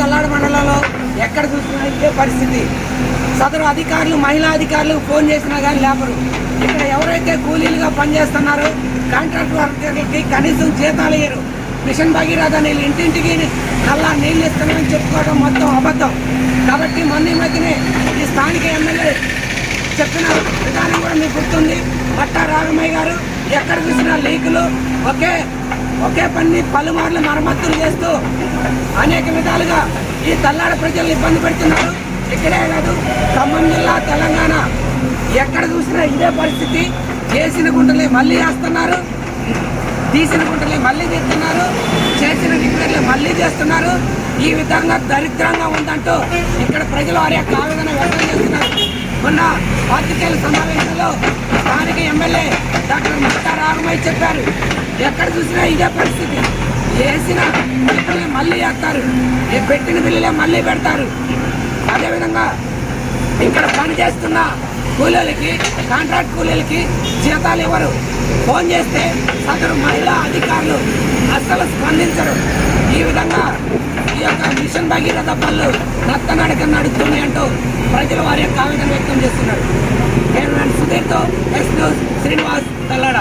తల్లాడు మండలంలో ఎక్కడ చూసినా ఇదే పరిస్థితి. సదరు అధికారులు మహిళా అధికారులు ఫోన్ చేసినా కానీ లేపరు. ఇక్కడ ఎవరైతే కూలీలుగా పనిచేస్తున్నారో కాంట్రాక్ట్ వర్కర్లకి కనీసం జీతాలు ఇయ్యరు. మిషన్ భగీరథ నీళ్ళు ఇంటింటికి నల్లా నీళ్ళు ఇస్తున్నామని చెప్పుకోవడం మొత్తం అబద్ధం. కాబట్టి మొన్న మధ్యనే ఈ స్థానిక ఎమ్మెల్యే చెప్పిన విధానం కూడా మీకు గుర్తుంది. పట్టా రాఘమయ్య గారు ఎక్కడ చూసినా లీకులు ఒకే ఒకే పని పలుమార్లు మరమ్మతులు చేస్తూ అనేక విధాలుగా ఈ తల్లాడ ప్రజలు ఇబ్బంది పెడుతున్నారు. ఇక్కడే కాదు ఖమ్మం జిల్లా తెలంగాణ. ఎక్కడ చూసినా ఇదే పరిస్థితి. చేసిన గుంటలే మళ్ళీ వేస్తున్నారు. తీసిన గుంటలే మళ్ళీ తీస్తున్నారు. చేసిన రిపేర్లు మళ్ళీ చేస్తున్నారు. ఈ విధంగా దరిద్రంగా ఉందంటూ ఇక్కడ ప్రజలు వారి యొక్క ఆవేదన వ్యక్తం చేస్తున్నారు. మొన్న పాత్రికేయుల సమావేశంలో స్థానిక ఎమ్మెల్యే డాక్టర్ మమతా రాఘమయ్య చెప్పారు. ఎక్కడ చూసినా ఇదే పరిస్థితి. వేసిన బిల్లులే మళ్ళీ వేస్తారు పెట్టిన బిల్లులే మళ్ళీ పెడతారు. అదేవిధంగా ఇక్కడ పనిచేస్తున్న కూలీలకి కాంట్రాక్ట్ కూలీలకి జీతాలు ఇవ్వరు. ఫోన్ చేస్తే సదరు మహిళా అధికారులు అస్సలు స్పందించరు. ఈ విధంగా ఈ యొక్క మిషన్ భగీరథ పనులు నత్తనడక నడుస్తున్నాయి అంటూ ప్రజలు వారి యొక్క ఆవేదన వ్యక్తం చేస్తున్నారు. నేను సుధీర్తో ఎస్ న్యూస్ శ్రీనివాస్ తల్లడ.